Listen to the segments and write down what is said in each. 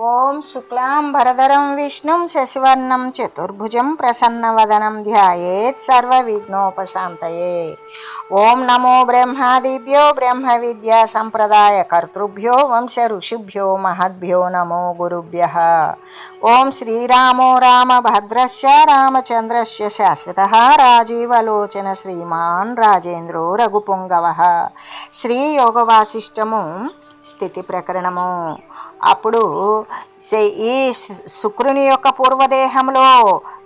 ओम शुक्ला भरधर विष्णु शशिवर्ण चतुर्भुज प्रसन्न वदनम सर्वविघ्नोपशान्तये। ओं नमो ब्रह्मादिभ्यो ब्रह्म ब्रह्मविद्यासम्प्रदायकर्तृभ्यो वंश ऋषिभ्यो महद्यो नमो गुरभ्य। ॐ श्रीरामो राम रामचन्द्रस्य राजीवलोचन श्रीमान् राजेन्द्रो रघुपुंगव श्रीयोगवासिष्ठमु స్థితి ప్రకరణము. అప్పుడు ఈ శుక్రుని యొక్క పూర్వదేహంలో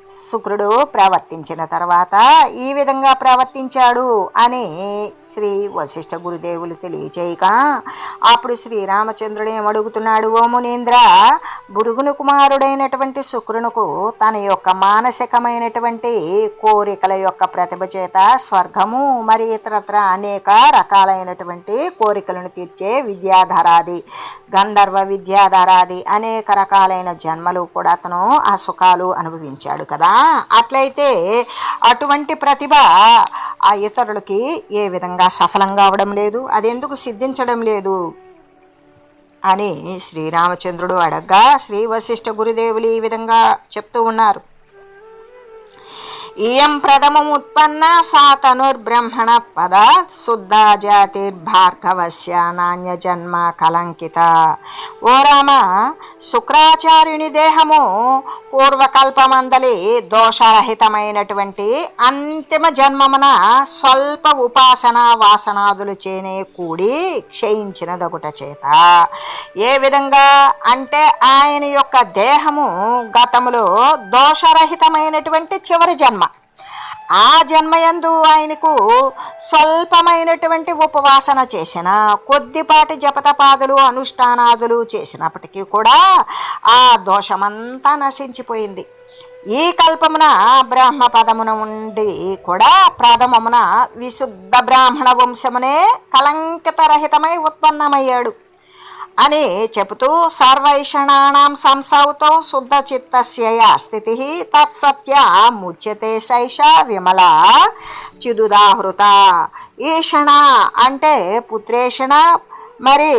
శుక్రుడు ప్రవర్తించిన తర్వాత ఈ విధంగా ప్రవర్తించాడు అని శ్రీ వశిష్ఠ గురుదేవులు తెలియచేయక అప్పుడు శ్రీరామచంద్రుడు ఏమడుగుతున్నాడు ఓ మునీంద్ర బురుగును కుమారుడైనటువంటి శుక్రునుకు తన యొక్క మానసికమైనటువంటి కోరికల యొక్క ప్రతిభ చేత స్వర్గము మరి ఇతరత్ర అనేక రకాలైనటువంటి కోరికలను తీర్చే విద్యాధరాది గంధర్వ విద్యాధరాది అనేక రకాలైన జన్మలు కూడా అతను ఆ సుఖాలు అనుభవించాడు కదా. అట్లయితే అటువంటి ప్రతిభ ఆ ఇతరులకి ఏ విధంగా సఫలం కావడం లేదు అది ఎందుకు సిద్ధించడం లేదు అని శ్రీరామచంద్రుడు అడగ్గా శ్రీ వశిష్ఠ గురుదేవులు ఈ విధంగా చెప్తూ ఉన్నారు. ఇయం ప్రథమముత్పన్న సా తనుర్బ్రహ్మణ పద శుద్ధ జాతిర్భార్గవస్య నాణ్య జన్మ కలంకిత. ఓ రామ శుక్రాచార్యుని దేహము పూర్వకల్పమందలి దోషరహితమైనటువంటి అంతిమ జన్మమున స్వల్ప ఉపాసన వాసనాదులు చేనే కూడి క్షయించినదొకట చేత. ఏ విధంగా అంటే ఆయన యొక్క దేహము గతములో దోషరహితమైనటువంటి చివరి జన్మ. ఆ జన్మయందు ఆయనకు స్వల్పమైనటువంటి ఉపవాసన చేసిన కొద్దిపాటి జపతపాదులు అనుష్ఠానాదులు చేసినప్పటికీ కూడా ఆ దోషమంతా నశించిపోయింది. ఈ కల్పమున బ్రాహ్మ పదమున ఉండి కూడా ప్రథమమున విశుద్ధ బ్రాహ్మణ వంశమునే కలంకితరహితమై ఉత్పన్నమయ్యాడు. అని చెబుతూ సర్వైషణానాం సంసౌతం శుద్ధ చిత్తస్య స్థితి తత్సత్య ముచ్యతే శైష విమల చిదుదాహృత. ఈషణ అంటే పుత్రేషణ మరి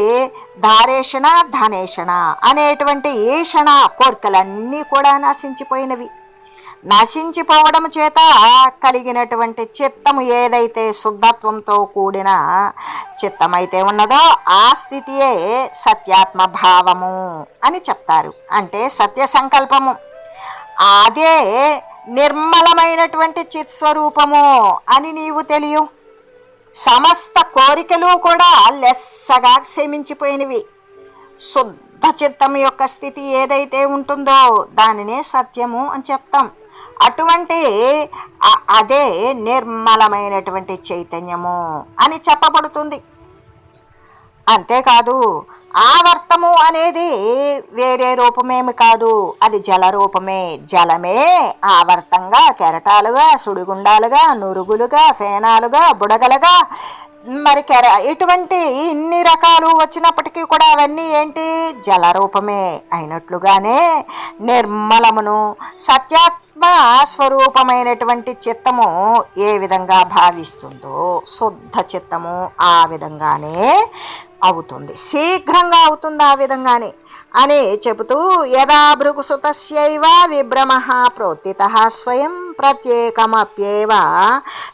ధారేషణ ధనేషణ అనేటువంటి ఈషణ కోరికలన్నీ కూడా నశించిపోయినవి. నశించిపోవడం చేత కలిగినటువంటి చిత్తము ఏదైతే శుద్ధత్వంతో కూడిన చిత్తమైతే ఉన్నదో ఆ స్థితియే సత్యాత్మ భావము అని చెప్తారు. అంటే సత్య సంకల్పము. అదే నిర్మలమైనటువంటి చిత్స్వరూపము అని నీవు తెలియు. సమస్త కోరికలు కూడా లెస్సగా క్షమించిపోయినవి. శుద్ధ చిత్తం యొక్క స్థితి ఏదైతే ఉంటుందో దానినే సత్యము అని చెప్తాం. అటువంటి అదే నిర్మలమైనటువంటి చైతన్యము అని చెప్పబడుతుంది. అంతేకాదు ఆవర్తము అనేది వేరే రూపమేమి కాదు. అది జల రూపమే. జలమే ఆవర్తంగా కెరటాలుగా సుడిగుండాలుగా నురుగులుగా ఫేనాలుగా బుడగలుగా. మరి కెర ఇటువంటి ఇన్ని రకాలు వచ్చినప్పటికీ కూడా అవన్నీ ఏంటి? జల రూపమే అయినట్లుగానే నిర్మలమును ఆత్మ స్వరూపమైనటువంటి చిత్తము ఏ విధంగా భావిస్తుందో శుద్ధ చిత్తము ఆ విధంగానే అవుతుంది. శీఘ్రంగా అవుతుంది ఆ విధంగానే. అని చెబుతూ యదా భృగుసుతస్యైవ విభ్రమ ప్రోత్తిత స్వయం ప్రత్యేకమప్యేవ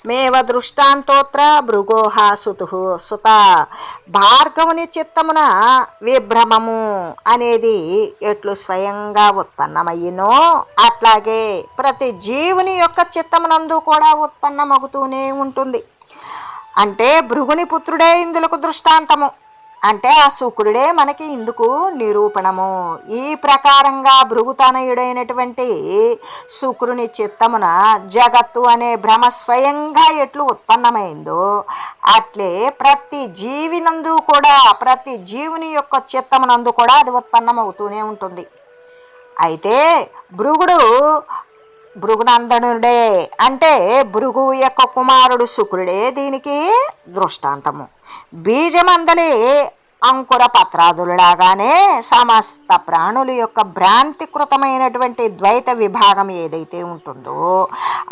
మేవ దృష్టాంతోత్ర భృగోహ సుతు సుత భార్గవుని చిత్తమున విభ్రమము అనేది ఎట్లు స్వయంగా ఉత్పన్నమయ్యినో అట్లాగే ప్రతి జీవుని యొక్క చిత్తమునందు కూడా ఉత్పన్నమవుతూనే ఉంటుంది. అంటే భృగుని పుత్రుడే ఇందులకు దృష్టాంతము. అంటే ఆ శుక్రుడే మనకి ఇందుకు నిరూపణము. ఈ ప్రకారంగా భృగుతనయుడైనటువంటి శుక్రుని చిత్తమున జగత్తు అనే భ్రమ స్వయంగా ఎట్లు ఉత్పన్నమైందో అట్లే ప్రతి జీవినందు కూడా ప్రతి జీవుని యొక్క చిత్తమునందు కూడా అది ఉత్పన్నమవుతూనే ఉంటుంది. అయితే భృగుడు భృగునందనుడే అంటే భృగు యొక్క కుమారుడు శుక్రుడే దీనికి దృష్టాంతము. బీజమందలి అంకుర పత్రాదులాగానే సమస్త ప్రాణుల యొక్క భ్రాంతికృతమైనటువంటి ద్వైత విభాగం ఏదైతే ఉంటుందో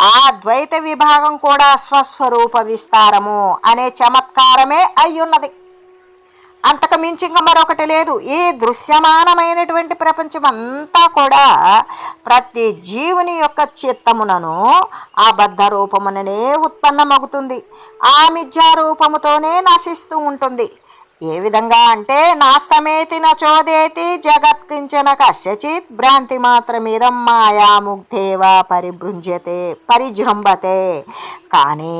ఆ ద్వైత విభాగం కూడా స్వస్వరూప విస్తారము అనే చమత్కారమే అయ్యున్నది. అంతకు మించి ఇంకా మరొకటి లేదు. ఈ దృశ్యమానమైనటువంటి ప్రపంచం అంతా కూడా ప్రతి జీవుని యొక్క చిత్తమునను ఆ బద్ధ రూపముననే ఉత్పన్నమవుతుంది ఆ మిథ్యా రూపముతోనే నశిస్తూ ఉంటుంది. ఏ విధంగా అంటే నాస్తమేతి నచోదేతి జగత్కించన కస్యచిత్ భ్రాంతి మాత్రమిదం మాయాముగ్ధేవ పరిభృంజతే పరిజృంభతే. కానీ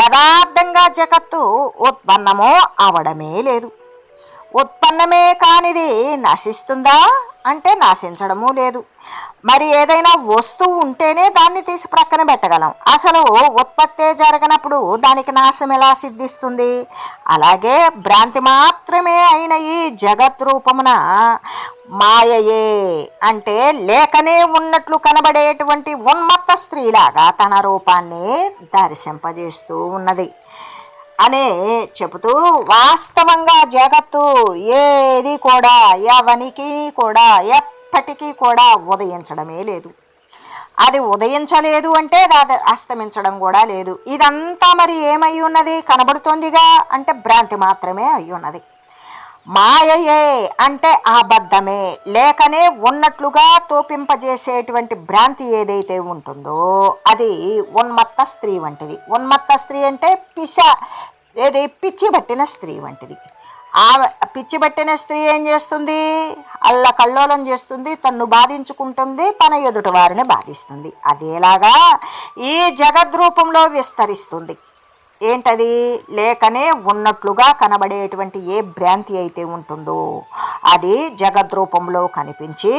యథార్థంగా జగత్తు ఉత్పన్నమో అవడమే లేదు. ఉత్పన్నమే కానిది నశిస్తుందా అంటే నశించడము లేదు. మరి ఏదైనా వస్తువు ఉంటేనే దాన్ని తీసి ప్రక్కన పెట్టగలం. అసలు ఉత్పత్తి జరగనప్పుడు దానికి నాశం ఎలా సిద్ధిస్తుంది? అలాగే భ్రాంతి మాత్రమే అయిన ఈ జగత్ రూపమున మాయయే అంటే లేకనే ఉన్నట్లు కనబడేటువంటి ఉన్మత్త స్త్రీలాగా తన రూపాన్ని దర్శింపజేస్తూ ఉన్నది. అనే చెబుతూ వాస్తవంగా జగత్తు ఏది కూడా ఎవనికి కూడా ఎప్పటికీ కూడా ఉదయించడమే లేదు. అది ఉదయించలేదు అంటే అది అస్తమించడం కూడా లేదు. ఇదంతా మరి ఏమై ఉన్నది? కనబడుతోందిగా? అంటే భ్రాంతి మాత్రమే అయి ఉన్నది మాయయే అంటే అబద్ధమే. లేకనే ఉన్నట్లుగా తోపింపజేసేటువంటి భ్రాంతి ఏదైతే ఉంటుందో అది ఉన్మత్త స్త్రీ వంటిది. ఉన్మత్త స్త్రీ అంటే పిశ ఏది? పిచ్చి పట్టిన స్త్రీ వంటిది. ఆ పిచ్చి పట్టిన స్త్రీ ఏం చేస్తుంది? అల్ల కల్లోలం చేస్తుంది తన్ను బాధించుకుంటుంది తన ఎదుటి వారిని బాధిస్తుంది. అదేలాగా ఈ జగద్రూపంలో విస్తరిస్తుంది. ఏంటది? లేకనే ఉన్నట్లుగా కనబడేటువంటి ఏ భ్రాంతి అయితే ఉంటుందో అది జగద్రూపంలో కనిపించి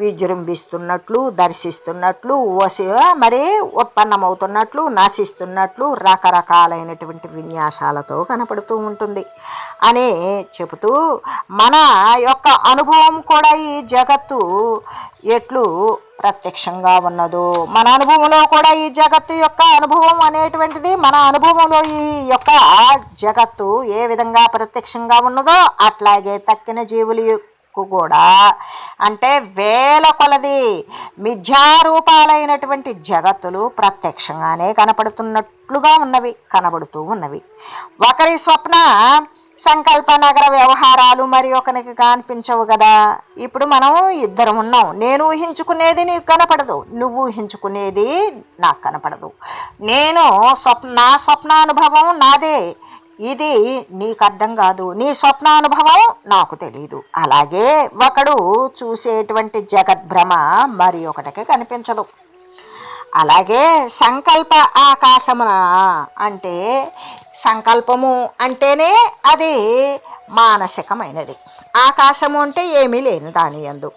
విజృంభిస్తున్నట్లు దర్శిస్తున్నట్లు వసి మరి ఉత్పన్నమవుతున్నట్లు నాశిస్తున్నట్లు రకరకాలైనటువంటి విన్యాసాలతో కనపడుతూ ఉంటుంది. అని చెబుతూ మన యొక్క అనుభవం కూడా ఈ జగత్తు ఎట్లు ప్రత్యక్షంగా ఉన్నదో మన అనుభవంలో కూడా ఈ జగత్తు యొక్క అనుభవం అనేటువంటిది మన అనుభవంలో ఈ యొక్క జగత్తు ఏ విధంగా ప్రత్యక్షంగా ఉన్నదో అట్లాగే తక్కిన జీవులకు కూడా. అంటే వేల కొలది మిథ్యారూపాలైనటువంటి జగత్తులు ప్రత్యక్షంగానే కనపడుతున్నట్లుగా ఉన్నవి కనబడుతూ ఉన్నవి. ఒకరి స్వప్న సంకల్ప నగర వ్యవహారాలు మరి ఒకరికి కనిపించవు కదా. ఇప్పుడు మనం ఇద్దరం ఉన్నాం. నేను ఊహించుకునేది నీకు కనపడదు. నువ్వు ఊహించుకునేది నాకు కనపడదు. నేను స్వప్న నా స్వప్నానుభవం నాదే. ఇది నీకు అర్థం కాదు. నీ స్వప్నానుభవం నాకు తెలియదు అలాగే ఒకడు చూసేటువంటి జగద్భ్రమ మరి ఒకటికి కనిపించదు. అలాగే సంకల్ప ఆకాశమున అంటే సంకల్పము అంటేనే అది మానసికమైనది. ఆకాశము అంటే ఏమీ లేని దాని యందు.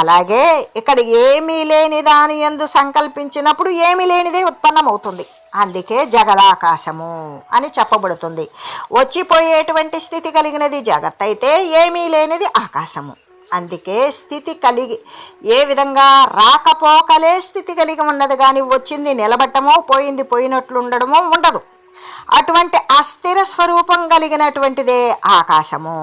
అలాగే ఇక్కడ ఏమీ లేని దాని యందు సంకల్పించినప్పుడు ఏమీ లేనిదే ఉత్పన్నమవుతుంది. అందుకే జగదాకాశము అని చెప్పబడుతుంది. వచ్చిపోయేటువంటి స్థితి కలిగినది జగత్ అయితే ఏమీ లేనిది ఆకాశము. అందుకే స్థితి కలిగి ఏ విధంగా రాకపోకలే స్థితి కలిగి ఉన్నది కానీ వచ్చింది నిలబట్టమో పోయింది పోయినట్లు ఉండడమో ఉండదు. అటువంటి అస్థిర స్వరూపం కలిగినటువంటిదే ఆకాశము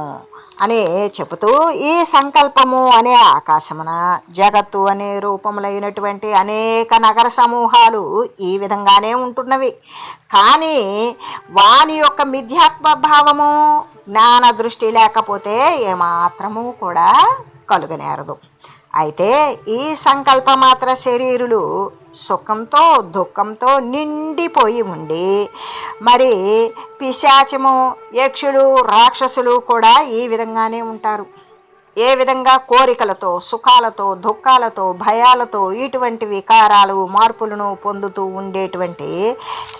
అని చెబుతూ ఈ సంకల్పము అనే ఆకాశమున జగత్తు అనే రూపములైనటువంటి అనేక నగర సమూహాలు ఈ విధంగానే ఉంటున్నవి. కానీ వాని యొక్క మిథ్యాత్మ భావము జ్ఞాన దృష్టి లేకపోతే ఏమాత్రము కూడా కలుగనేరదు. అయితే ఈ సంకల్పమాత్ర శరీరులు సుఖంతో దుఃఖంతో నిండిపోయి ఉండి మరి పిశాచము యక్షులు రాక్షసులు కూడా ఈ విధంగానే ఉంటారు. ఏ విధంగా కోరికలతో సుఖాలతో దుఃఖాలతో భయాలతో ఇటువంటి వికారాలు మార్పులను పొందుతూ ఉండేటువంటి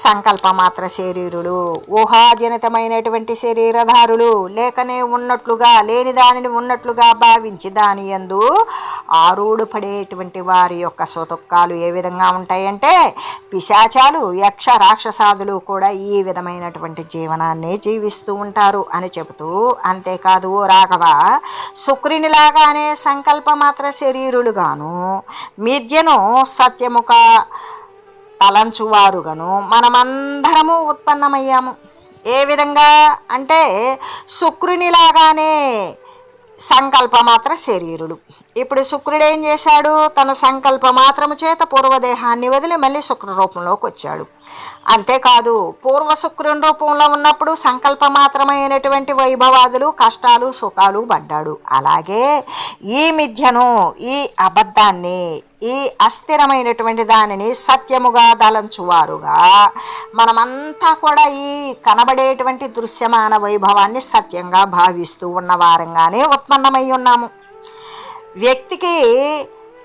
సంకల్పమాత్ర శరీరులు ఊహాజనితమైనటువంటి శరీరధారులు లేకనే ఉన్నట్లుగా లేని దానిని ఉన్నట్లుగా భావించి దాని యందు ఆరుడు పడేటువంటి వారి యొక్క సుతుక్కాలు ఏ విధంగా ఉంటాయంటే పిశాచాలు యక్ష రాక్షసాదులు కూడా ఈ విధమైనటువంటి జీవనాన్ని జీవిస్తూ ఉంటారు అని చెబుతూ అంతేకాదు ఓ రాఘవ శుక్రునిలాగానే సంకల్పమాత్ర శరీరులుగాను మిథ్యను సత్యముక తలంచువారుగాను మనమందరము ఉత్పన్నమయ్యాము. ఏ విధంగా? అంటే శుక్రునిలాగానే సంకల్పమాత్ర శరీరులు. ఇప్పుడు శుక్రుడు ఏం చేశాడు? తన సంకల్ప మాత్రము చేత పూర్వదేహాన్ని వదిలి మళ్ళీ శుక్ర రూపంలోకి వచ్చాడు. అంతేకాదు పూర్వ శుక్రుని రూపంలో ఉన్నప్పుడు సంకల్ప మాత్రమైనటువంటి వైభవాదులు కష్టాలు సుఖాలు పడ్డాడు. అలాగే ఈ మిథ్యను ఈ అబద్ధాన్ని ఈ అస్థిరమైనటువంటి దానిని సత్యముగా దలంచువారుగా మనమంతా కూడా ఈ కనబడేటువంటి దృశ్యమాన వైభవాన్ని సత్యంగా భావిస్తూ ఉన్న వారంగానే ఉత్పన్నమై ఉన్నాము. వ్యక్తికి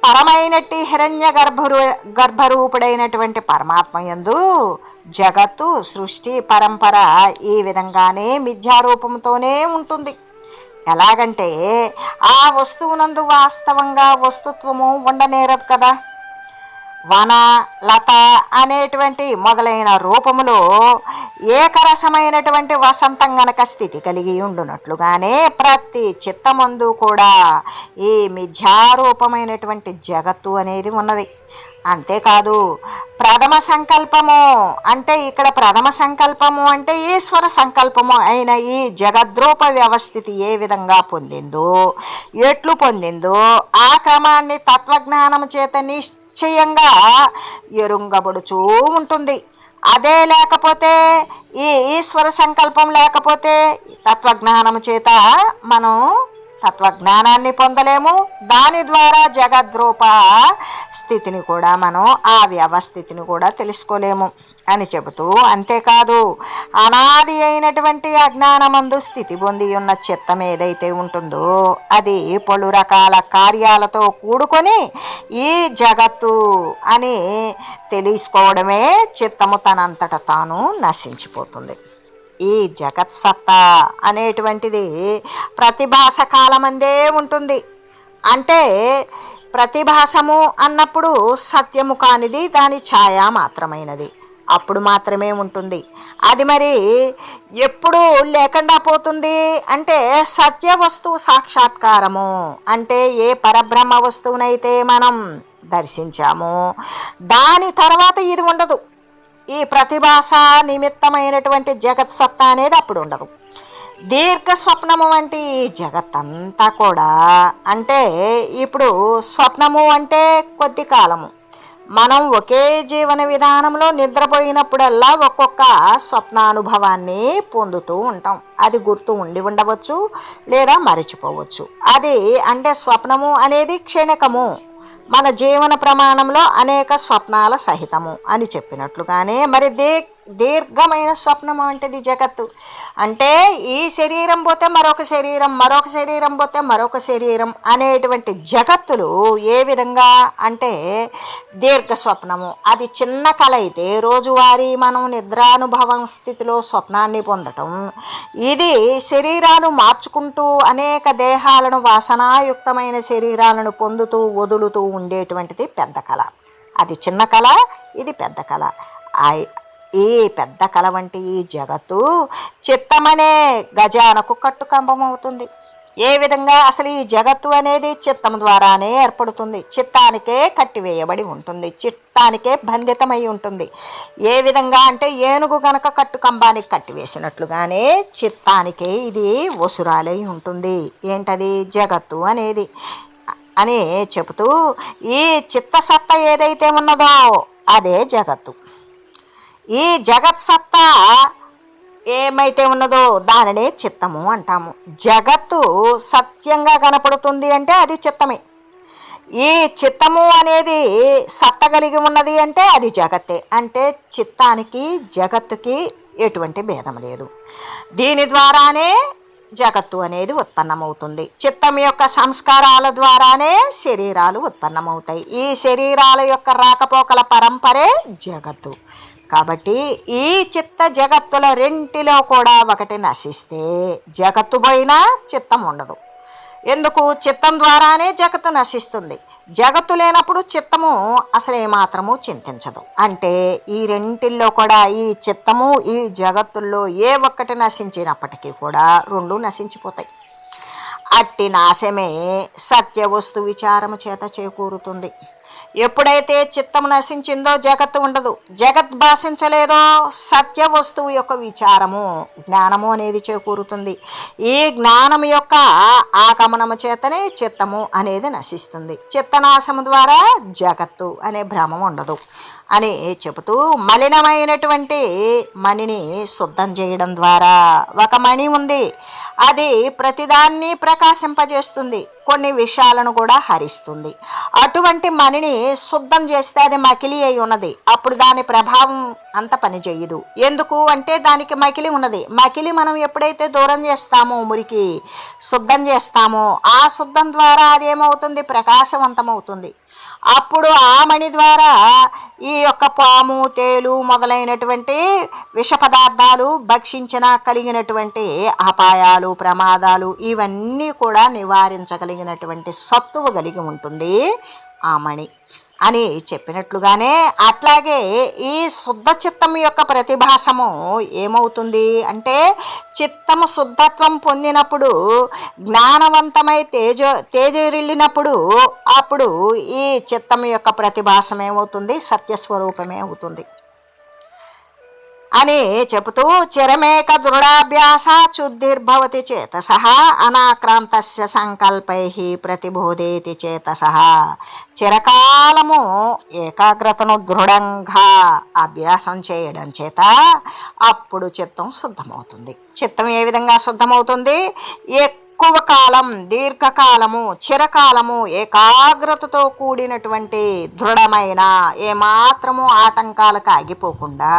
పరమైనట్టి హిరణ్య గర్భరు గర్భరూపుడైనటువంటి పరమాత్మ యందు జగత్తు సృష్టి పరంపర ఈ విధంగానే మిథ్యారూపంతోనే ఉంటుంది. ఎలాగంటే ఆ వస్తువునందు వాస్తవంగా వస్తుత్వము ఉండనేరదు కదా. వన లత అనేటువంటి మొదలైన రూపములో ఏకరసమైనటువంటి వసంతం గనక స్థితి కలిగి ఉండునట్లుగానే ప్రతి చిత్తమందు కూడా ఈ మిథ్యారూపమైనటువంటి జగత్తు అనేది ఉన్నది. అంతేకాదు ప్రథమ సంకల్పము అంటే ఇక్కడ ప్రథమ సంకల్పము అంటే ఈశ్వర సంకల్పము అయిన ఈ జగద్రూప వ్యవస్థితి ఏ విధంగా పొందిందో ఎట్లు పొందిందో ఆ క్రమాన్ని తత్వజ్ఞానము చేత నిశ్చయంగా ఎరుంగబడుచూ ఉంటుంది. అదే లేకపోతే ఈ ఈశ్వర సంకల్పం లేకపోతే తత్వజ్ఞానము చేత మనం తత్వజ్ఞానాన్ని పొందలేము. దాని ద్వారా జగద్రూప స్థితిని కూడా మనం ఆ వ్యవస్థితిని కూడా తెలుసుకోలేము. అని చెబుతూ అంతేకాదు అనాది అయినటువంటి అజ్ఞానమందు స్థితి పొంది ఉన్న చిత్తం ఏదైతే ఉంటుందో అది పలు రకాల కార్యాలతో కూడుకొని ఈ జగత్తు అని తెలుసుకోవడమే చిత్తము తనంతట తాను నశించిపోతుంది. ఈ జగత్ సత్తా అనేటువంటిది ప్రతిభాస కాలమందే ఉంటుంది. అంటే ప్రతిభాసము అన్నప్పుడు సత్యము కానిది దాని ఛాయ మాత్రమైనది. అప్పుడు మాత్రమే ఉంటుంది. అది మరి ఎప్పుడు లేకుండా పోతుంది అంటే సత్య వస్తువు సాక్షాత్కారము. అంటే ఏ పరబ్రహ్మ వస్తువునైతే మనం దర్శించామో దాని తర్వాత ఇది ఉండదు. ఈ ప్రతిభాస నిమిత్తమైనటువంటి జగత్ సత్తా అనేది అప్పుడు ఉండదు. దీర్ఘ స్వప్నము వంటి ఈ జగత్తంతా కూడా అంటే ఇప్పుడు స్వప్నము అంటే కొద్ది కాలము. మనం ఒకే జీవన విధానంలో నిద్రపోయినప్పుడల్లా ఒక్కొక్క స్వప్నానుభవాన్ని పొందుతూ ఉంటాం. అది గుర్తు ఉండి ఉండవచ్చు లేదా మరచిపోవచ్చు. అది అంటే స్వప్నము అనేది క్షణికము. మన జీవన ప్రమాణంలో అనేక స్వప్నాల సహితము అని చెప్పినట్లుగానే మరి దే దీర్ఘమైన స్వప్నం వంటిది జగత్తు. అంటే ఈ శరీరం పోతే మరొక శరీరం మరొక శరీరం పోతే మరొక శరీరం అనేటువంటి జగత్తులు ఏ విధంగా అంటే దీర్ఘ స్వప్నము. అది చిన్న కళ అయితే రోజువారీ మనం నిద్రానుభవం స్థితిలో స్వప్నాన్ని పొందటం. ఇది శరీరాలు మార్చుకుంటూ అనేక దేహాలను వాసనాయుక్తమైన శరీరాలను పొందుతూ వదులుతూ ఉండేటువంటిది పెద్ద కళ. అది చిన్న కళ ఇది పెద్ద కళ. ఆ- ఈ పెద్ద కల వంటి ఈ జగత్తు చిత్తమనే గజానకు కట్టుకంబం అవుతుంది ఏ విధంగా అసలు ఈ జగత్తు అనేది చిత్తం ద్వారానే ఏర్పడుతుంది? చిత్తానికే కట్టివేయబడి ఉంటుంది. చిత్తానికే బంధితమై ఉంటుంది. ఏ విధంగా అంటే ఏనుగు గనక కట్టుకంబానికి కట్టివేసినట్లుగానే చిత్తానికే ఇది వసురాలై ఉంటుంది. ఏంటది? జగత్తు అనేది. అని చెబుతూ ఈ చిత్తసత్త ఏదైతే ఉన్నదో అదే జగత్తు. ఈ జగత్ సత్తా ఏమైతే ఉన్నదో దానినే చిత్తము అంటాము. జగత్తు సత్యంగా కనపడుతుంది అంటే అది చిత్తమే. ఈ చిత్తము అనేది సత్త కలిగి ఉన్నది అంటే అది జగత్తే. అంటే చిత్తానికి జగత్తుకి ఎటువంటి భేదం లేదు. దీని ద్వారానే జగత్తు అనేది ఉత్పన్నమవుతుంది. చిత్తం యొక్క సంస్కారాల ద్వారానే శరీరాలు ఉత్పన్నమవుతాయి. ఈ శరీరాల యొక్క రాకపోకల పరంపరే జగత్తు. కాబట్టి ఈ చిత్త జగత్తుల రెంటిలో కూడా ఒకటి నశిస్తే జగత్తు పోయినా చిత్తం ఉండదు. ఎందుకు? చిత్తం ద్వారానే జగత్తు నశిస్తుంది. జగత్తు లేనప్పుడు చిత్తము అసలు ఏమాత్రము చింతించదు. అంటే ఈ రెంటిల్లో కూడా ఈ చిత్తము ఈ జగత్తుల్లో ఏ ఒక్కటి నశించినప్పటికీ కూడా రెండు నశించిపోతాయి. అట్టి నాశమే సత్య వస్తు విచారము చేత చేకూరుతుంది. ఎప్పుడైతే చిత్తం నశించిందో జగత్ ఉండదు జగత్ భాషించలేదో సత్య వస్తువు యొక్క విచారము జ్ఞానము అనేది చేకూరుతుంది. ఈ జ్ఞానం యొక్క ఆగమనము చేతనే చిత్తము అనేది నశిస్తుంది. చిత్తనాశము ద్వారా జగత్తు అనే భ్రమం ఉండదు అని చెబుతూ మలినమైనటువంటి మణిని శుద్ధం చేయడం ద్వారా ఒక మణి ఉంది. అది ప్రతిదాన్ని ప్రకాశింపజేస్తుంది కొన్ని విషయాలను కూడా హరిస్తుంది. అటువంటి మణిని శుద్ధం చేస్తే అది మకిలి అయి ఉన్నది అప్పుడు దాని ప్రభావం అంత పనిచేయదు ఎందుకు అంటే దానికి మకిలి ఉన్నది. మకిలి మనం ఎప్పుడైతే దూరం చేస్తామో మురికి శుద్ధం చేస్తామో ఆ శుద్ధం ద్వారా అదేమవుతుంది? ప్రకాశవంతమవుతుంది. అప్పుడు ఆ మణి ద్వారా ఈ యొక్క పాము తేలు మొదలైనటువంటి విష పదార్థాలు భక్షించిన కలిగినటువంటి అపాయాలు ప్రమాదాలు ఇవన్నీ కూడా నివారించగలిగినటువంటి సత్తువ కలిగి ఉంటుంది ఆ మణి అని చెప్పినట్లుగానే అట్లాగే ఈ శుద్ధ చిత్తం యొక్క ప్రతిభాసము ఏమవుతుంది అంటే చిత్తము శుద్ధత్వం పొందినప్పుడు జ్ఞానవంతమై తేజ తేజరిల్లినప్పుడు అప్పుడు ఈ చిత్తం యొక్క ప్రతిభాసం ఏమవుతుంది సత్యస్వరూపమే అవుతుంది. అని చెబుతూ చిరమేక దృఢాభ్యాస చుద్ధిర్భవతి చేతస అనాక్రాంతస్య సంకల్పై ప్రతిబోధేతి చేతస చిరకాలము ఏకాగ్రతను దృఢంగా అభ్యాసం చేయడం చేత అప్పుడు చిత్తం శుద్ధమవుతుంది. చిత్తం ఏ విధంగా శుద్ధమవుతుంది? ఎక్కువ కాలం దీర్ఘకాలము చిరకాలము ఏకాగ్రతతో కూడినటువంటి దృఢమైన ఏమాత్రము ఆటంకాలకు ఆగిపోకుండా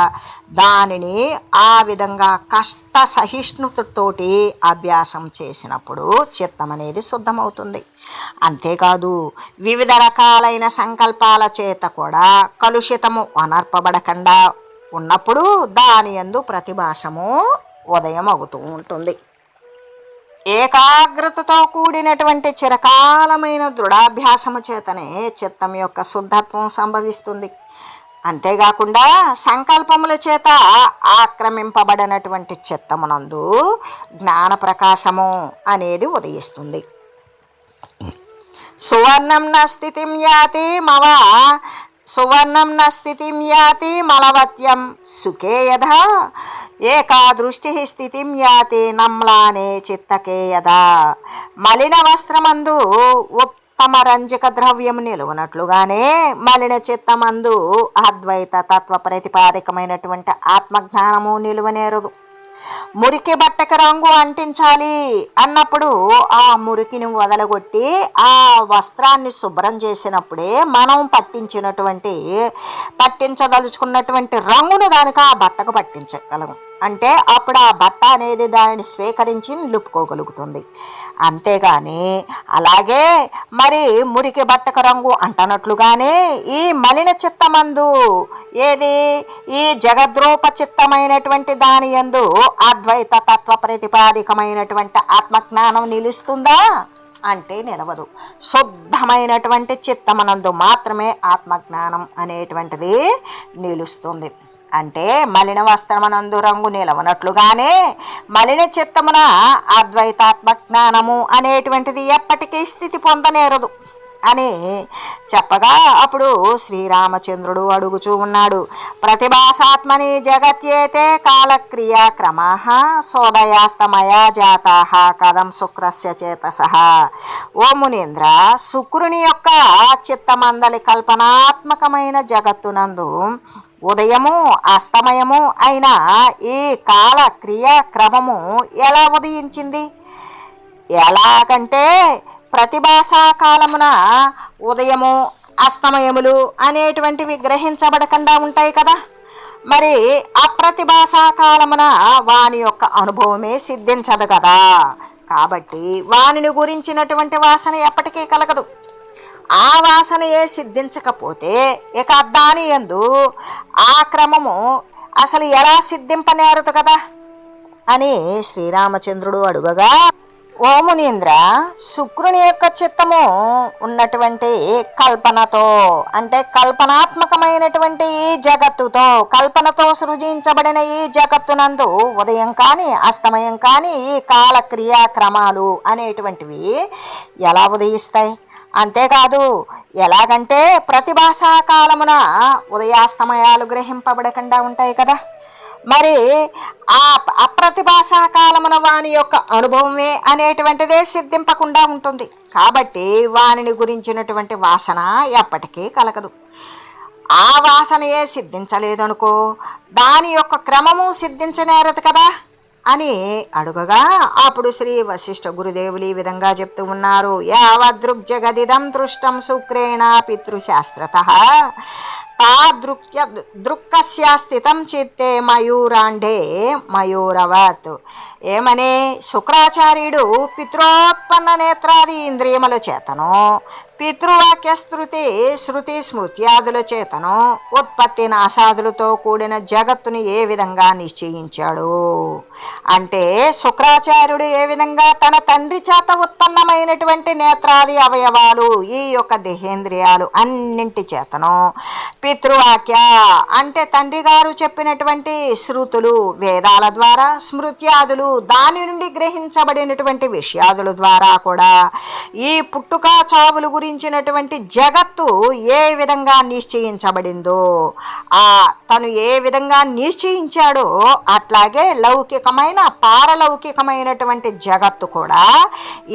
దానిని ఆ విధంగా కష్ట సహిష్ణుతతోటి అభ్యాసం చేసినప్పుడు చిత్తం అనేది శుద్ధమవుతుంది. అంతేకాదు వివిధ రకాలైన సంకల్పాల చేత కూడా కలుషితము అనర్పబడకుండా ఉన్నప్పుడు దాని యందు ప్రతిభాసము ఉదయం అవుతూ ఉంటుంది. ఏకాగ్రతతో కూడినటువంటి చిరకాలమైన దృఢాభ్యాసము చేతనే చిత్తం యొక్క శుద్ధత్వం సంభవిస్తుంది. అంతేకాకుండా సంకల్పముల చేత ఆక్రమింపబడినటువంటి చిత్తమునందు జ్ఞాన ప్రకాశము అనేది ఉదయిస్తుంది. సువర్ణం న స్థితిం యాతి మవ సువర్ణం న స్థితిం యాతి మలవత్యం సుఖే యథా ఏకా దృష్టి స్థితిం యాతి నమ్లానే చిత్తకే యదా. మలిన వస్త్రమందు ఉత్తమ రంజక ద్రవ్యం నిలువనట్లుగానే మలిన చిత్తమందు అద్వైత తత్వ ప్రతిపాదికమైనటువంటి ఆత్మజ్ఞానము నిలువనేరదు. మురికి బట్టకి రంగు అంటించాలి అన్నప్పుడు ఆ మురికిని వదలగొట్టి ఆ వస్త్రాన్ని శుభ్రం చేసినప్పుడే మనం పట్టించినటువంటి పట్టించదలుచుకున్నటువంటి రంగును దానికి ఆ బట్టకు పట్టించగలం. అంటే అప్పుడు ఆ బట్ట అనేది దానిని స్వీకరించి నిలుపుకోగలుగుతుంది. అంతేగాని అలాగే మరి మురికి బట్టక రంగు అంటనట్లుగానే ఈ మలిన చిత్తమందు ఏది? ఈ జగద్రూప చిత్తమైనటువంటి దాని యందు అద్వైత తత్వ ప్రతిపాదికమైనటువంటి ఆత్మజ్ఞానం నిలుస్తుందా? అంటే నిలవదు. శుద్ధమైనటువంటి చిత్తమనందు మాత్రమే ఆత్మజ్ఞానం అనేటువంటిది నిలుస్తుంది. అంటే మలిన వస్త్రమనందు రంగు నిలవనట్లుగానే మలిన చిత్తమున అద్వైతాత్మ జ్ఞానము అనేటువంటిది ఎప్పటికీ స్థితి పొందనేరదు. అని చెప్పగా అప్పుడు శ్రీరామచంద్రుడు అడుగుచూ ఉన్నాడు ప్రతిభాసాత్మని జగత్యేతే కాలక్రియా క్రమ సోదయాస్తమయా జాతా కథం శుక్రస్య చేతస. ఓ మునీంద్ర శుక్రుని యొక్క చిత్తమందలి కల్పనాత్మకమైన జగత్తునందు ఉదయము అస్తమయము అయిన ఈ కాల క్రియాక్రమము ఎలా ఉదయించింది? ఎలాగంటే ప్రతిభాషా కాలమున ఉదయము అస్తమయములు అనేటువంటివి గ్రహించబడకుండా ఉంటాయి కదా? మరి అప్రతిభాషా కాలమున వాని యొక్క అనుభవమే సిద్ధించదు కదా? కాబట్టి వానిని గురించినటువంటి వాసన ఎప్పటికీ కలగదు. ఆ వాసనయే సిద్ధించకపోతే ఇక దాని ఎందు ఆ క్రమము అసలు ఎలా సిద్ధింపనేరదు కదా? అని శ్రీరామచంద్రుడు అడుగగా ఓమునీంద్ర శుక్రుని యొక్క చిత్తము ఉన్నటువంటి కల్పనతో అంటే కల్పనాత్మకమైనటువంటి ఈ జగత్తుతో కల్పనతో సృజించబడిన ఈ జగత్తునందు ఉదయం కానీ అస్తమయం కానీ ఈ కాల క్రియాక్రమాలు అనేటువంటివి ఎలా ఉదయిస్తాయి? అంతేకాదు ఎలాగంటే ప్రతిభాషా కాలమున ఉదయాస్తమయాలు గ్రహింపబడకుండా ఉంటాయి కదా. మరి ఆ అప్రతిభాషా కాలమున వాని యొక్క అనుభవమే అనేటువంటిదే సిద్ధింపకుండా ఉంటుంది. కాబట్టి వానిని గురించినటువంటి వాసన ఎప్పటికీ కలగదు. ఆ వాసనయే సిద్ధించలేదనుకో దాని యొక్క క్రమము సిద్ధించనేరదు కదా. అని అడుగగా అప్పుడు శ్రీ వశిష్ఠ గురుదేవులు ఈ విధంగా చెప్తూ ఉన్నారు యావదృగ్జగదిదం దృష్టం శుక్రేణ పితృశాస్త్రత. తాదృక్య దృక్కస్య స్థితం చిత్తే మయూరాండే మయూరవత్ ఏమని? శుక్రాచార్యుడు పితృత్పన్న నేత్రాది ఇంద్రియముల చేతను పితృవాక్య శృతి శృతి స్మృత్యాదుల చేతను ఉత్పత్తి నాశాదులతో కూడిన జగత్తుని ఏ విధంగా నిశ్చయించాడు? అంటే శుక్రాచార్యుడు ఏ విధంగా తన తండ్రి చేత ఉత్పన్నమైనటువంటి నేత్రాది అవయవాలు ఈ యొక్క దేహేంద్రియాలు అన్నింటి చేతను పితృవాక్య. అంటే తండ్రి గారు చెప్పినటువంటి శృతులు వేదాల ద్వారా స్మృత్యాదులు దాని నుండి గ్రహించబడినటువంటి విషయాదుల ద్వారా కూడా ఈ పుట్టుక చావుల గురించినటువంటి జగత్తు ఏ విధంగా నిశ్చయించబడిందో ఆ తను ఏ విధంగా నిశ్చయించాడో అట్లాగే లౌకికమైన పారలౌకికమైనటువంటి జగత్తు కూడా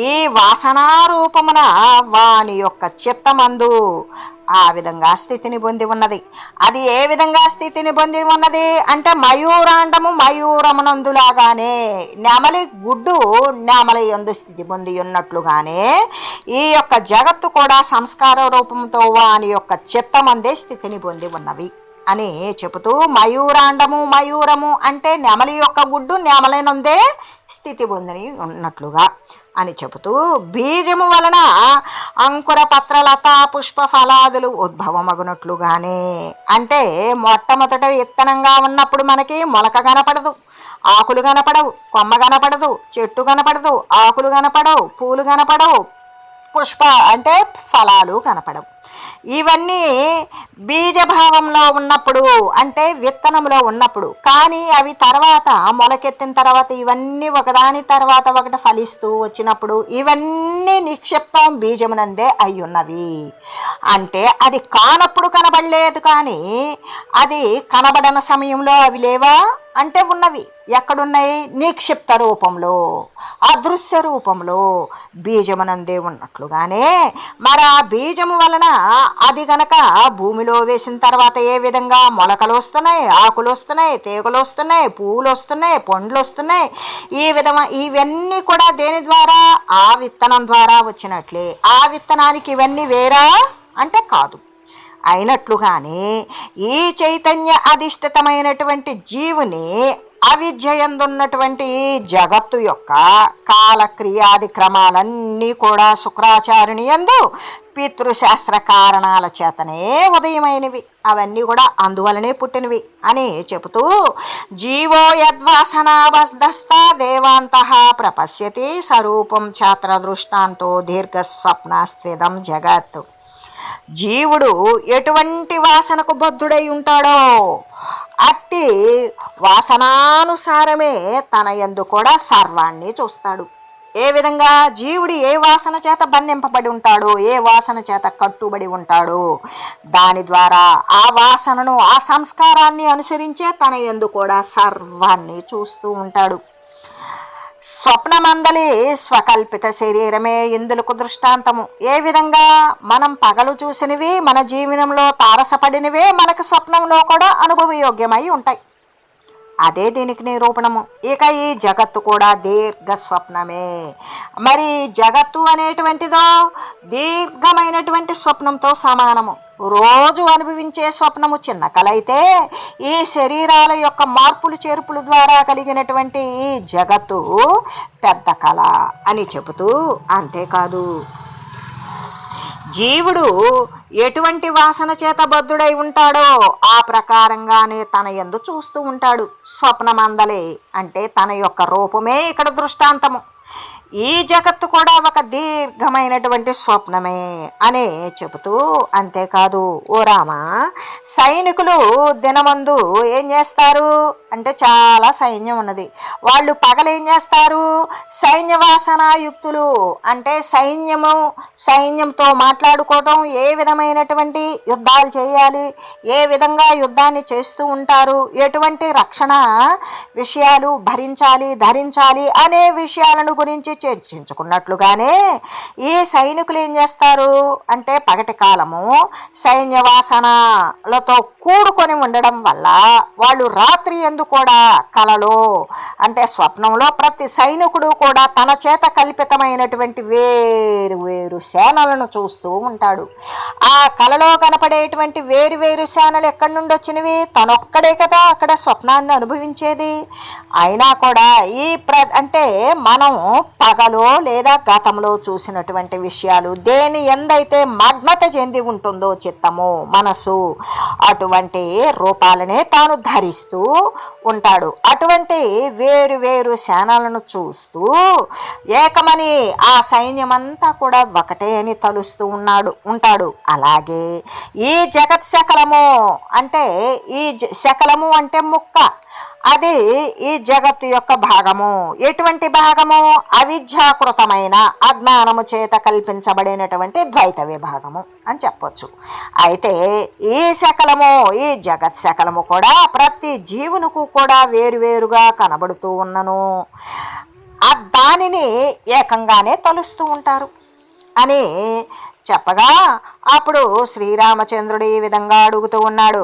ఈ వాసనారూపమున వాని యొక్క చిత్తమందు ఆ విధంగా స్థితిని పొంది ఉన్నది. అది ఏ విధంగా స్థితిని పొంది ఉన్నది అంటే మయూరాండము మయూరమునందులాగానే నెమలి గుడ్డు నెమలి ఎందు స్థితి పొంది ఉన్నట్లుగానే ఈ యొక్క జగత్తు కూడా సంస్కార రూపంతో వాని యొక్క చిత్తమందే స్థితిని పొంది ఉన్నవి అని చెబుతూ మయూరాండము మయూరము అంటే నెమలి యొక్క గుడ్డు నెమలినందే స్థితి పొందని ఉన్నట్లుగా. అని చెబుతూ బీజము వలన అంకుర పత్రలత పుష్ప ఫలాదులు ఉద్భవమగునట్లుగానే. అంటే మొట్టమొదట విత్తనంగా ఉన్నప్పుడు మనకి మొలక కనపడదు ఆకులు కనపడవు కొమ్మ కనపడదు చెట్టు కనపడదు ఆకులు కనపడవు పూలు కనపడవు పుష్ప అంటే ఫలాలు కనపడవు. ఇవన్నీ బీజభావంలో ఉన్నప్పుడు అంటే విత్తనంలో ఉన్నప్పుడు. కానీ అవి తర్వాత మొలకెత్తిన తర్వాత ఇవన్నీ ఒకదాని తర్వాత ఒకటి ఫలిస్తూ వచ్చినప్పుడు ఇవన్నీ నిక్షిప్ మొత్తం బీజమునందే అయి అంటే అది కానప్పుడు కనబడలేదు కానీ అది కనబడన సమయంలో అవి లేవా? అంటే ఉన్నవి. ఎక్కడున్నాయి? నిక్షిప్త రూపంలో అదృశ్య రూపంలో బీజమునందే ఉన్నట్లుగానే మరి ఆ బీజము వలన అది గనక భూమిలో వేసిన తర్వాత ఏ విధంగా మొలకలు వస్తున్నాయి ఆకులు వస్తున్నాయి తీగలు వస్తున్నాయి పువ్వులు వస్తున్నాయి పండ్లు వస్తున్నాయి ఈ విధమ ఇవన్నీ కూడా దేని ద్వారా? ఆ విత్తనం ద్వారా వచ్చినట్లే ఆ విత్తనానికి ఇవన్నీ వేరా? అంటే కాదు. అయినట్లుగానే ఈ చైతన్య అధిష్ఠితమైనటువంటి జీవుని అవిద్యయందున్నటువంటి జగత్తు యొక్క కాలక్రియాది క్రమాలన్నీ కూడా శుక్రాచార్యుని ఎందు పితృశాస్త్ర కారణాల చేతనే ఉదయమైనవి. అవన్నీ కూడా అందువలనే పుట్టినవి అని చెబుతూ జీవో యద్వాసనావస్థ దేవాంత ప్రపశ్యతి స్వరూపం ఛాత్ర దృష్టాంతో దీర్ఘస్వప్నస్థితం జగత్. జీవుడు ఎటువంటి వాసనకు బద్ధుడై ఉంటాడో అట్టి వాసనానుసారమే తన ఎందు కూడా సర్వాన్ని చూస్తాడు. ఏ విధంగా జీవుడు ఏ వాసన చేత బంధింపబడి ఉంటాడో ఏ వాసన చేత కట్టుబడి ఉంటాడో దాని ద్వారా ఆ వాసనను ఆ సంస్కారాన్ని అనుసరించే తన ఎందు కూడా సర్వాన్ని చూస్తూ ఉంటాడు. స్వప్నమందలి స్వకల్పిత శరీరమే ఇందులకు దృష్టాంతము. ఏ విధంగా మనం పగలు చూసినవి మన జీవనంలో తారసపడినవే మనకు స్వప్నంలో కూడా అనుభవయోగ్యమై ఉంటాయి. అదే దీనికి నిరూపణము. ఇక ఈ జగత్తు కూడా దీర్ఘ స్వప్నమే మరి జగత్తు అనేటువంటిదో దీర్ఘమైనటువంటి స్వప్నంతో సమానము. రోజు అనుభవించే స్వప్నము చిన్న కళ అయితే ఈ శరీరాల యొక్క మార్పులు చేర్పుల ద్వారా కలిగినటువంటి ఈ జగత్తు పెద్ద కళ అని చెబుతూ అంతేకాదు. జీవుడు ఎటువంటి వాసన చేత బద్ధుడై ఉంటాడో ఆ ప్రకారంగానే తన ఎందు చూస్తూ ఉంటాడు. స్వప్నమందలే అంటే తన యొక్క రూపమే ఇక్కడ దృష్టాంతము. ఈ జగత్తు కూడా ఒక దీర్ఘమైనటువంటి స్వప్నమే అని చెబుతూ అంతేకాదు ఓ రామ సైనికులు దినమందు ఏం చేస్తారు? అంటే చాలా సైన్యం ఉన్నది. వాళ్ళు పగలేం చేస్తారు? సైన్యవాసనాయుక్తులు అంటే సైన్యము సైన్యంతో మాట్లాడుకోవటం ఏ విధమైనటువంటి యుద్ధాలు చేయాలి? ఏ విధంగా యుద్ధాన్ని చేస్తూ ఉంటారు? ఎటువంటి రక్షణ విషయాలు భరించాలి ధరించాలి అనే విషయాలను గురించి చేర్చించుకున్నట్లుగానే ఈ సైనికులు ఏం చేస్తారు? అంటే పగటి కాలము సైన్యవాసనలతో కూడుకొని ఉండడం వల్ల వాళ్ళు రాత్రి ఎందు కూడా కలలో అంటే స్వప్నంలో ప్రతి సైనికుడు కూడా తన చేత కల్పితమైనటువంటి వేరు వేరు సేనలను చూస్తూ ఉంటాడు. ఆ కలలో కనపడేటువంటి వేరు వేరు సేనలు ఎక్కడి నుండి వచ్చినవి? తనొక్కడే కదా అక్కడ స్వప్నాన్ని అనుభవించేది. అయినా కూడా ఈ ప్ర అంటే మనం పగలో లేదా గతంలో చూసినటువంటి విషయాలు దేని ఎందైతే మగ్నత చెంది ఉంటుందో చిత్తము మనసు అటువంటి రూపాలనే తాను ధరిస్తూ ఉంటాడు. అటువంటి వేరు వేరు శానాలను చూస్తూ ఏకమని ఆ సైన్యమంతా కూడా ఒకటే అని తలుస్తూ ఉన్నాడు ఉంటాడు. అలాగే ఈ జగత్ శకలము అంటే ఈ జ- శకలము అంటే ముక్క. అది ఈ జగత్తు యొక్క భాగము. ఎటువంటి భాగము? అవిద్యాకృతమైన అజ్ఞానము చేత కల్పించబడినటువంటి ద్వైత విభాగము అని చెప్పొచ్చు. అయితే ఈ శకలము ఈ జగత్ శకలము కూడా ప్రతి జీవునకు కూడా వేరువేరుగా కనబడుతూ ఉన్నను. ఆ దానిని ఏకంగానే తలుస్తూ ఉంటారు. అని చెప్పగా అప్పుడు శ్రీరామచంద్రుడు ఈ విధంగా అడుగుతూ ఉన్నాడు.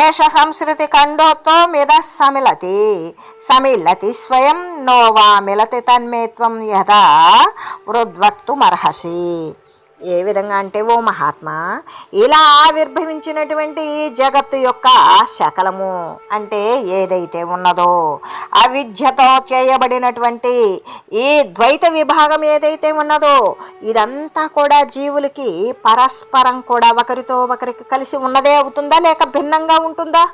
ఏష సంస్కృతి ఖండోత్తో మిద సమిలతి సమిలతి స్వయం నోవా మిలతి తన్మేత్వం యథా వృద్వక్తు మర్హసి ఏ విధంగా అంటే ఓ మహాత్మా ఇలా ఆవిర్భవించినటువంటి ఈ జగత్తు యొక్క శకలము అంటే ఏదైతే ఉన్నదో అవిద్యతో చేయబడినటువంటి ఈ ద్వైత విభాగం ఏదైతే ఉన్నదో ఇదంతా కూడా జీవులకి పరస్పరం కూడా ఒకరితో ఒకరికి కలిసి ఉన్నదే అవుతుందా లేక భిన్నంగా ఉంటుందా?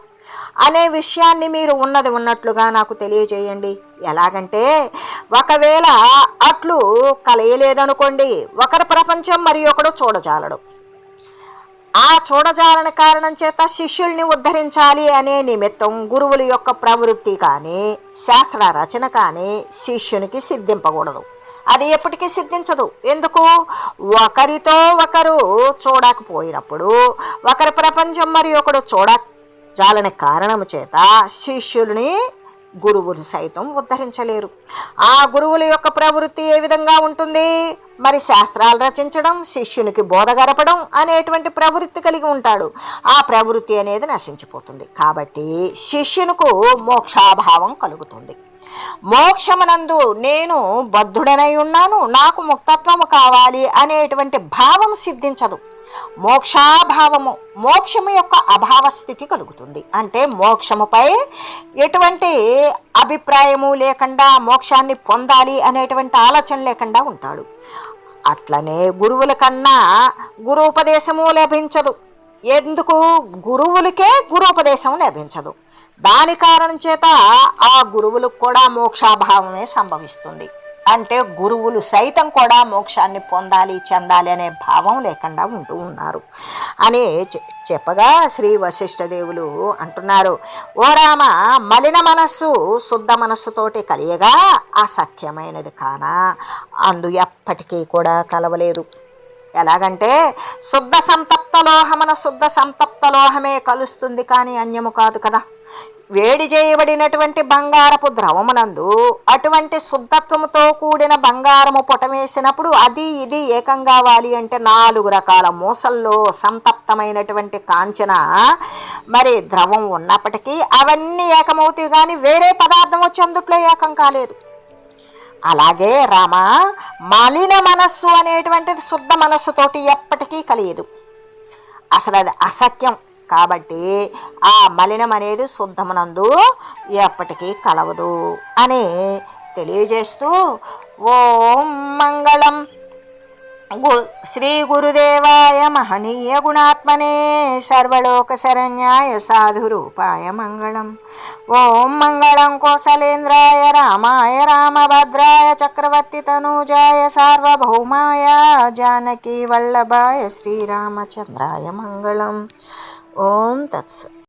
అనే విషయాన్ని మీరు ఉన్నది ఉన్నట్లుగా నాకు తెలియజేయండి. ఎలాగంటే ఒకవేళ అట్లు కలయలేదనుకోండి ఒకరి ప్రపంచం మరి ఒకడు చూడజాలడు. ఆ చూడజాలని కారణం చేత శిష్యుల్ని ఉద్ధరించాలి అనే నిమిత్తం గురువుల యొక్క ప్రవృత్తి కానీ శాస్త్ర రచన కానీ శిష్యునికి సిద్ధింపకూడదు. అది ఎప్పటికీ సిద్ధించదు. ఎందుకు? ఒకరితో ఒకరు చూడకపోయినప్పుడు ఒకరి ప్రపంచం మరి ఒకడు చూడ జాలని కారణము చేత శిష్యుల్ని గురువులు సైతం ఉద్ధరించలేరు. ఆ గురువుల యొక్క ప్రవృత్తి ఏ విధంగా ఉంటుంది? మరి శాస్త్రాలు రచించడం శిష్యునికి బోధ గరపడం అనేటువంటి ప్రవృత్తి కలిగి ఉంటాడు. ఆ ప్రవృత్తి అనేది నశించిపోతుంది. కాబట్టి శిష్యునికు మోక్షాభావం కలుగుతుంది. మోక్షమనందు నేను బద్ధుడనై ఉన్నాను నాకు ముక్తత్వము కావాలి అనేటువంటి భావం సిద్ధించదు. మోక్షాభావము మోక్షము యొక్క అభావ స్థితి కలుగుతుంది. అంటే మోక్షముపై ఎటువంటి అభిప్రాయము లేకుండా మోక్షాన్ని పొందాలి అనేటువంటి ఆలోచన లేకుండా ఉంటాడు. అట్లనే గురువుల కన్నా గురుపదేశము లభించదు. ఎందుకు? గురువులకే గురుపదేశం లభించదు. దాని కారణం చేత ఆ గురువులకు కూడా మోక్షాభావమే సంభవిస్తుంది. అంటే గురువులు సైతం కూడా మోక్షాన్ని పొందాలి చెందాలి అనే భావం లేకుండా ఉంటూ ఉన్నారు. అని చె- చెప్పగా శ్రీ వశిష్ఠదేవులు అంటున్నారు. ఓ రామ మలిన మనస్సు శుద్ధ మనస్సుతోటి కలియగా అసఖ్యమైనది కాన? అందు ఎప్పటికీ కూడా కలవలేదు. ఎలాగంటే శుద్ధ సంతప్త లోహమన శుద్ధ సంతప్త లోహమే కలుస్తుంది కానీ అన్యము కాదు కదా. వేడి చేయబడినటువంటి బంగారపు ద్రవమునందు అటువంటి శుద్ధత్వముతో కూడిన బంగారము పొటమేసినప్పుడు అది ఇది ఏకం కావాలి అంటే నాలుగు రకాల మూసల్లో సంతప్తమైనటువంటి కాంచన. మరి ద్రవం ఉన్నప్పటికీ అవన్నీ ఏకమవుతాయి కానీ వేరే పదార్థం వచ్చి అందుట్లో ఏకం కాలేదు. అలాగే రామ మలిన మనస్సు అనేటువంటిది శుద్ధ మనస్సుతోటి ఎప్పటికీ కలియదు. అసలు అది అసత్యం కాబట్టి ఆ మలినం అనేది శుద్ధమునందు ఎప్పటికీ కలవదు అని తెలియజేస్తూ ఓం మంగళం. గు- శ్రీ గురుదేవాయ మహనీయ గుణాత్మనే సర్వలోకశరణ్యాయ సాధురూపాయ మంగళం. ఓం మంగళం కోసలేంద్రాయ రామాయ రామభద్రాయ చక్రవర్తి తనూజాయ సార్వభౌమాయ జానకీ వల్లభాయ శ్రీరామచంద్రాయ మంగళం. ఓం తత్సత్